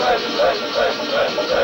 gaat het wel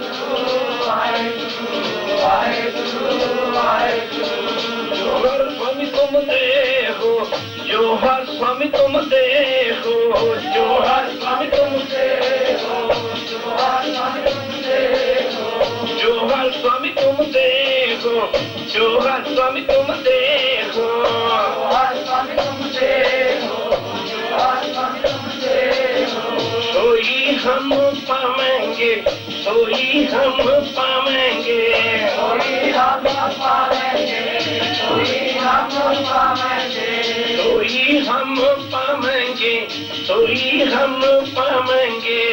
जोहर स्वामी तुम स्वामी तुम स्वामी तुम स्वामी तुम सोई हम पाएँगे सोई हम पाएँगे तो सोई हम पामेंगे तो सोई हम पामेंगे।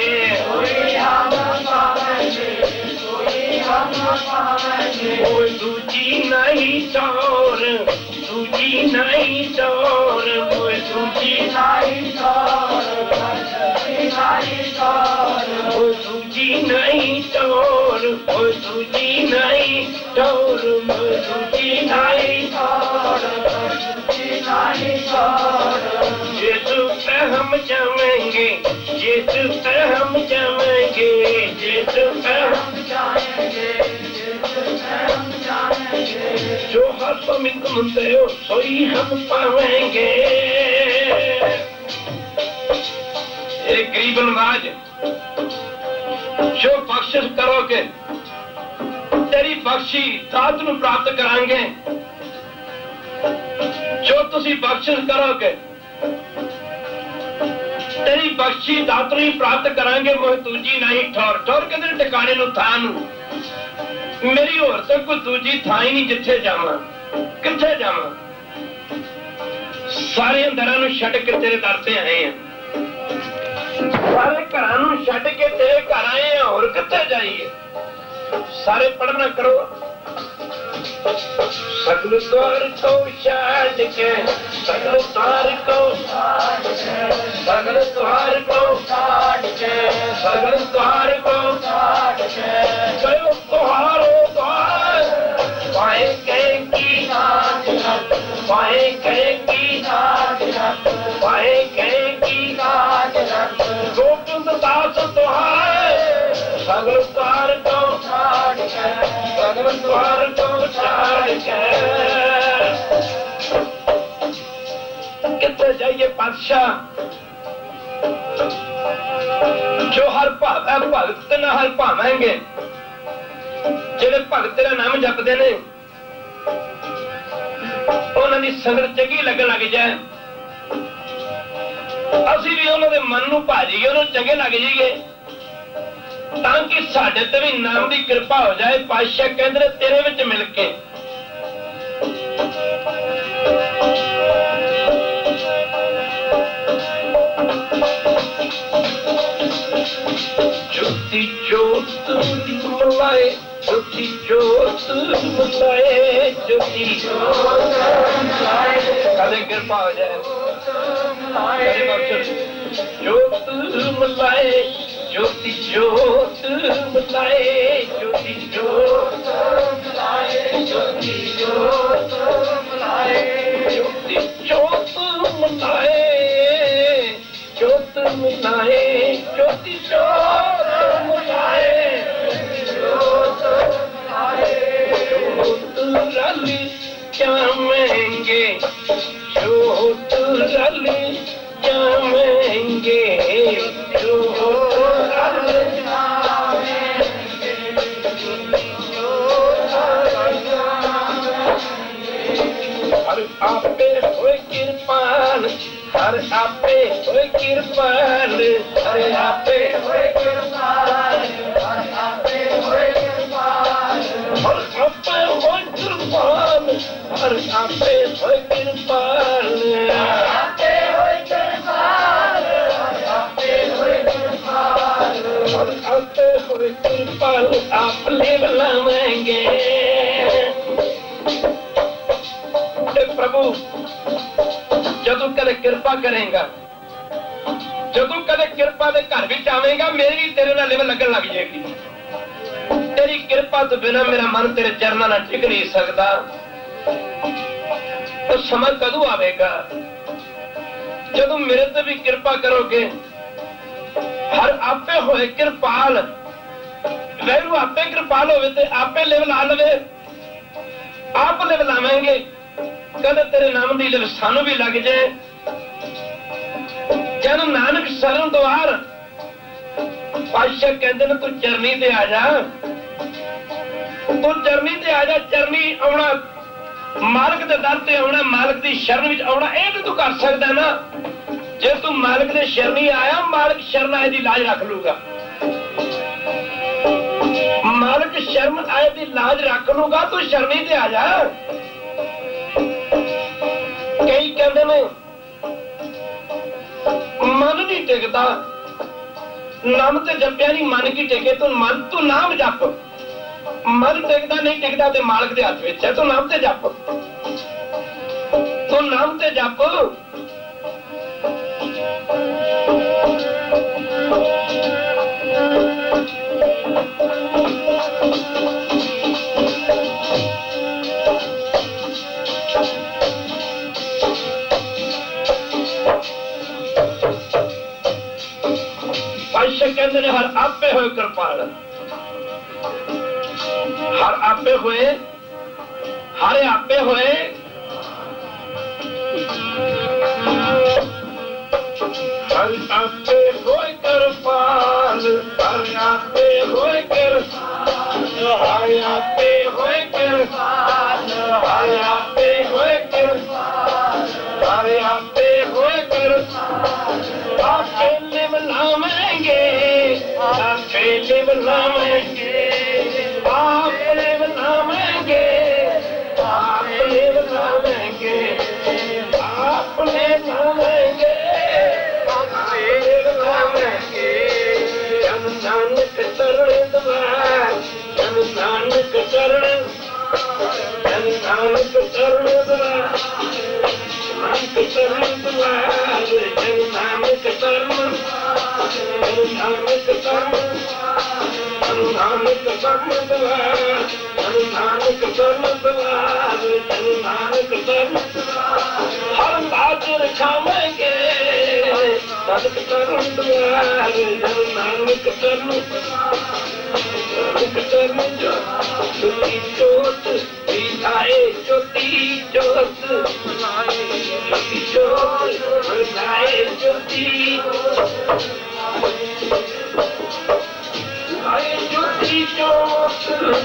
ओ दूजी नहीं दौर दूजी नहीं तोर ओ दूजी नहीं तोर ओ दूजी नहीं दौर ओ दूजी नहीं दौर हम जाएँगे, जिस तरह हम जाएँगे, जिस तरह हम जाएँगे जो हर तुम मुंदे हो सोई हम पावेंगे एक गरीब नवाज़, जो बख्शिश करोगे, तेरी बख्शी दात प्राप्त करांगे जो ਜੋ ਤੁਸੀਂ करोगे तेरी बख्शी दात्री प्राप्त करा मोह दूजी नहीं ठोर ठोर कहते टिकाने थान मेरी और तक कोई दूजी था ही नहीं जिथे जावा कि जावा सारे अंदर छट के तेरे दर से आए हैं सारे घर छट के तेरे घर आए हैं और कितने जाइए सारे पढ़ना करो सकल तोर को याद के सकल तोर को सकल तोर को सकल तोर को कयो तोहारो द्वार, पाए कहे की पाए कहे की पाए कहे की गोविंद दास तोहार, सकल तोर को सकल तोर को ਛਾੜ ਕੇ ਕਿੱਥੇ ਜਾਈਏ ਪਾਤਸ਼ਾਹ? ਜੋ ਹਰ ਭਾਵੈ ਭਗਤ ਨਾ ਹਰ ਭਾਵਾਂਗੇ। ਜਿਹੜੇ ਭਗਤ ਤੇਰਾ ਨਾਮ ਜਪਦੇ ਨੇ, ਉਹਨਾਂ ਦੀ ਸੰਗਤ ਚੰਗੀ ਲੱਗਣ ਲੱਗ ਜਾਏ। ਅਸੀਂ ਵੀ ਉਹਨਾਂ ਦੇ ਮਨ ਨੂੰ ਭਾਜੀਏ, ਉਹਨੂੰ ਚੰਗੇ ਲੱਗ ਜਾਈਏ। ਤਾਂ ਕਿ ਸਾਡੇ ਤੇ ਵੀ ਨਾਮ ਦੀ ਕਿਰਪਾ ਹੋ ਜਾਏ ਪਾਤਸ਼ਾਹ ਕਹਿੰਦੇ ਨੇ ਤੇਰੇ ਵਿੱਚ ਮਿਲ ਕੇ ਜੋਤੀ ਜੋਤ ਮਲਾਏ ਜੋਤੀ ਜੋਤ ਮਲਾਏ ਜੋਤੀ ਜੋਤ ਮਲਾਏ ਕਦੇ ਕਿਰਪਾ ਹੋ ਜਾਏ ਕਦੇ ਬਖਸ਼ ਜੋਤ ਮਲਾਏ ਜੋਤੀ ਜੋਤ ਆਪੇ ਹੋਏ ਕਿਰਪਾਨ ਹਰ ਆਪੇ ਹੋਏ ਕਿਰਪਾਨ ਹਰ ਆਪੇ ਹੋਏ ਕਿਰਪਾਨ ਹਰ ਆਪੇ ਹੋਏ ਕਿਰਪਾਨ ਹਰ ਆਪੇ ਹੋਏ ਕਿਰਪਾਨ ਹਰ ਆਪੇ ਹੋਏ ਕਿਰਪਾਨ ਆਪੇ ਹੋਏ ਕਿਰਪਾਨ ਹਰ ਆਪੇ ਹੋਏ ਕਿਰਪਾਨ ਹਰ ਆਪੇ ਹੋਏ ਕਿਰਪਾਨ ਆਪ ਲੈ ਬਲਾਵਾਂਗੇ ਕਦੇ ਕਿਰਪਾ ਕਰੇਗਾ ਜਦੋਂ ਕਦੇ ਕਿਰਪਾ ਦੇ ਘਰ ਵਿੱਚ ਆਵੇਂਗਾ ਮੇਰੀ ਵੀ ਤੇਰੇ ਨਾਲ ਲਿਵ ਲੱਗਣ ਲੱਗ ਜਾਏਗੀ ਤੇਰੀ ਕਿਰਪਾ ਤੋਂ ਬਿਨਾ ਮੇਰਾ ਮਨ ਤੇਰੇ ਚਰਨਾਂ ਨਾਲ ਟਿਕ ਨਹੀਂ ਸਕਦਾ ਉਹ ਸਮਾਂ ਕਦੋਂ ਆਵੇਗਾ ਜਦੋਂ ਮੇਰੇ ਤੇ ਵੀ ਕਿਰਪਾ ਕਰੋਗੇ ਹਰ ਆਪੇ ਹੋਏ ਕਿਰਪਾਲ ਵੈਰੂ ਆਪੇ ਕਿਰਪਾਲ ਹੋਵੇ ਤੇ ਆਪੇ ਲਿਵ ਲਾ ਲਵੇ ਆਪ ਲਿਵ ਲਾਵਾਂਗੇ ਕਦੇ ਤੇਰੇ ਨਾਮ ਦੀ ਲਿਵ ਸਾਨੂੰ ਵੀ ਲੱਗ ਜਾਏ ਜਦ ਨਾਨਕ ਸਰਨ ਦੁਆਰ ਪਾਸ਼ਾ ਕਹਿੰਦੇ ਨੇ, ਤੂੰ ਚਰਨੀ ਤੇ ਆ ਜਾ। ਤੂੰ ਚਰਨੀ ਤੇ ਆ ਜਾ ਚਰਨੀ ਆਉਣਾ, ਮਾਲਕ ਦੇ ਦਰ ਤੇ ਆਉਣਾ, ਮਾਲਕ ਦੀ ਸ਼ਰਨ ਵਿੱਚ ਆਉਣਾ, ਇਹ ਤੇ ਤੂੰ ਕਰ ਸਕਦਾ ਨਾ। ਜੇ ਤੂੰ ਮਾਲਕ ਦੇ ਸ਼ਰਨੀ ਆਇਆ, ਮਾਲਕ ਸ਼ਰਨ ਆਏ ਦੀ ਲਾਜ ਰੱਖ ਲੂਗਾ। ਮਾਲਕ ਸ਼ਰਮ ਆਏ ਦੀ ਲਾਜ ਰੱਖ ਲੂਗਾ, ਤੂੰ ਸ਼ਰਨੀ ਤੇ ਆ ਜਾ। ਕਈ ਕਹਿੰਦੇ ਨੇ ਟਿਕਦਾ। ਨਾਮ ਤੇ ਜਪਿਆ ਨਹੀਂ ਮਨ ਕੀ ਟਿਕੇ, ਤੂੰ ਮਨ, ਤੂੰ ਨਾਮ ਜਪ। ਮਨ ਟਿਕਦਾ ਨਹੀਂ, ਟਿਕਦਾ ਤੇ ਮਾਲਕ ਦੇ ਹੱਥ ਵਿੱਚ ਹੈ, ਤੂੰ ਨਾਮ ਤੇ ਜਪ। ਤੂੰ ਨਾਮ ਤੇ ਜਪ। ਪਾਸ਼ਾ ਕਹਿੰਦੇ ਨੇ ਹਰ ਆਪੇ ਹੋਏ ਕਿਰਪਾਲ ਹਰ ਆਪੇ ਹੋਏ ਹਰ ਆਪੇ ਹੋਏ ਹਰ ਆਪੇ ਹੋਏ ਕਿਰਪਾਲ ਹਰ ਆਪੇ ਹੋਏ ਕਿਰਪਾਲ ਹਰ ਆਪੇ ਹੋਏ ਕਿਰਪਾਲ ਹਰ ਆਪੇ ਹੋਏ ਕਿਰਪਾਲ ਹਰ ਆਪੇ ਹੋਏ ਕਿਰਪਾਲ ਆਪੇ ਲਿਵ ਲਾਵਾਂਗੇ लिव लाएँगे आप लिव लाएँगे आप के चरण के चरण जन जन के चरण द्वार नानक चरण द्वार हरि नानक चरण द्वार हरि नानक चरण द्वार हर बाजर छावेंगे नानक चरण द्वार हरि नानक चरण द्वार नानक चरण द्वार जोती जोत बिठाए जोती जोत बनाए जोती जोत बनाए जोती Lost in the.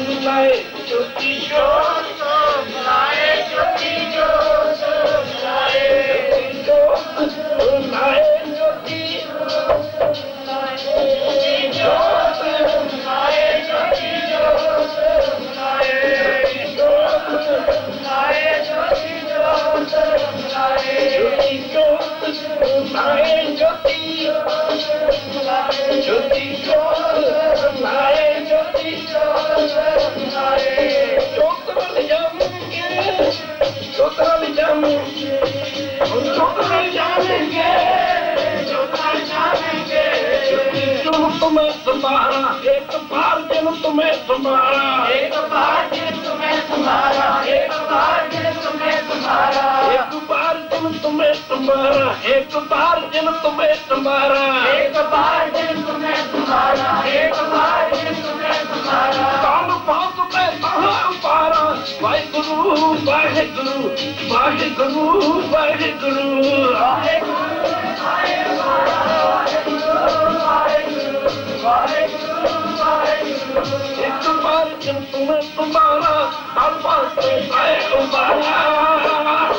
तुम्हें तुम्हारा एक भाग्य तुम्हें तुम्हारा। एक भाग्य तुम्हें तुम्हारा। एक भाग्य तुम्हें तुम्हारा। एक बार दिन तुम्हें तुम्हारा। एक बार दिन तुम्हें तुम्हारा। एक बार दिन तुम्हें तुम्हारा। एक बार दिन तुम्हें तुम्हारा। कान पाँव तुम्हें कहाँ पारा? वाहे गुरु वाहे गुरु वाहे गुरु वाहे गुरु वाहे गुरु वाहे गुरु ਵਾਹਿਗੁਰੂ ਵਾਹਿਗੁਰੂ ਇੱਕ ਵਾਰ ਜੰਤੂ ਮੈਂ ਤੁਮਾਰਾ ਨਾਲ ਪਾਸੇ ਆਏ ਉਮਾਰਾ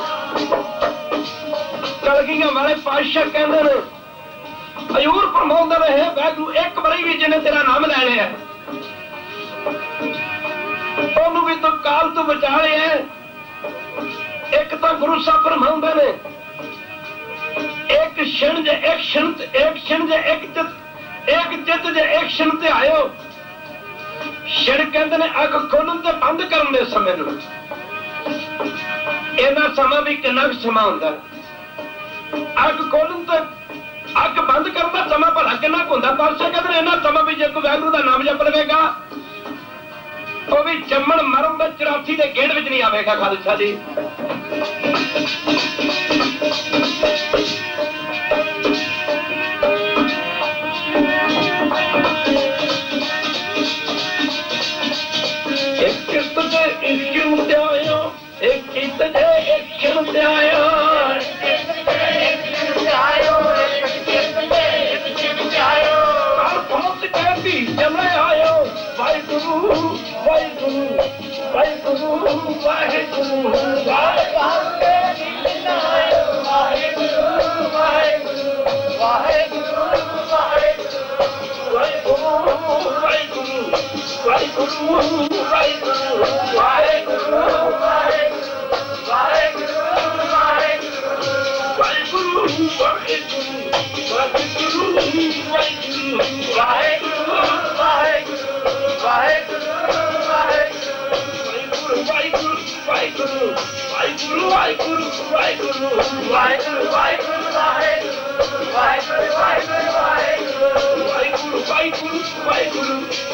ਕਲਗੀਆਂ ਵਾਲੇ ਪਾਸ਼ਾ ਕਹਿੰਦੇ ਨੇ ਹਯੂਰ ਪਰਮਾਉਂਦਾ ਰਹੇ ਵੈਗੂ ਇੱਕ ਵਾਰੀ ਵੀ ਜਿਹਨੇ ਤੇਰਾ ਨਾਮ ਲੈ ਲਿਆ ਉਹਨੂੰ ਵੀ ਤੂੰ ਕਾਲ ਤੋਂ ਬਚਾ ਲਿਆ ਇੱਕ ਤਾਂ ਗੁਰੂ ਸਾਹਿਬ ਪਰਮਾਉਂਦੇ ਨੇ ਇੱਕ ਛਿਣ ਜੇ ਇੱਕ ਛਿਣ ਤੇ ਇੱਕ ਛਿਣ ਜੇ ਇੱਕ ਚਿਤ ਇੱਕ ਚਿੱਤ ਜੇ ਐਕਸ਼ਨ ਤੇ ਆਇਓ ਛੜ ਕਹਿੰਦੇ ਨੇ ਅੱਖ ਖੋਲਣ ਤੇ ਬੰਦ ਕਰਨ ਦੇ ਸਮੇਂ ਨੂੰ ਇਹਨਾਂ ਸਮਾਂ ਵੀ ਕਿੰਨਾ ਸਮਾਂ ਹੁੰਦਾ ਅੱਖ ਖੋਲਣ ਤੇ ਅੱਖ ਬੰਦ ਕਰਨ ਦਾ ਸਮਾਂ ਭਲਾ ਕਿੰਨਾ ਹੁੰਦਾ ਪਾਸੇ ਕਹਿੰਦੇ ਇਹਨਾਂ ਸਮਾਂ ਵੀ ਜੇ ਕੋਈ ਵੈਗਰੂ ਦਾ ਨਾਮ ਜਪ ਲਵੇਗਾ ਉਹ ਵੀ ਜੰਮਣ ਮਰਨ ਦਾ 84 ਦੇ ਗੇੜ ਵਿੱਚ ਨਹੀਂ ਆਵੇਗਾ ਖਾਲਸਾ ਜੀ Bye, Guru.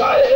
Right.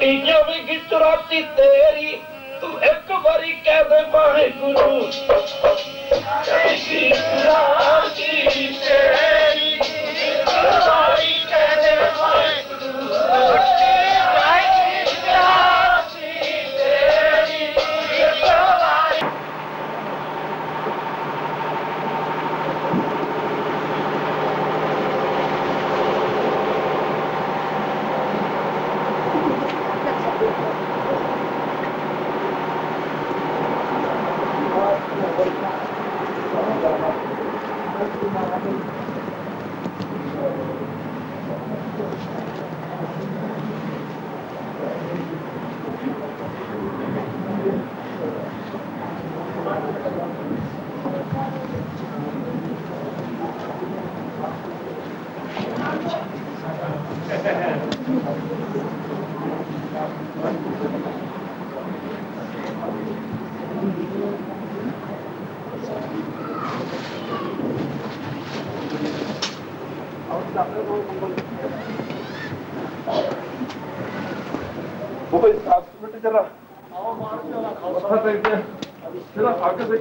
ਕਟੀਆਂ ਵੀ ਗਿੱਤ ਰਾਤੀ ਤੇਰੀ, ਤੂੰ ਇੱਕ ਵਾਰੀ ਕਹਿ ਦੇ ਵਾਹਿਗੁਰੂ। ਜੈ ਸ਼੍ਰੀ ਰਾਮ ਜੀ ਤੇ भाई सात सौ मीटर चला चला आगे से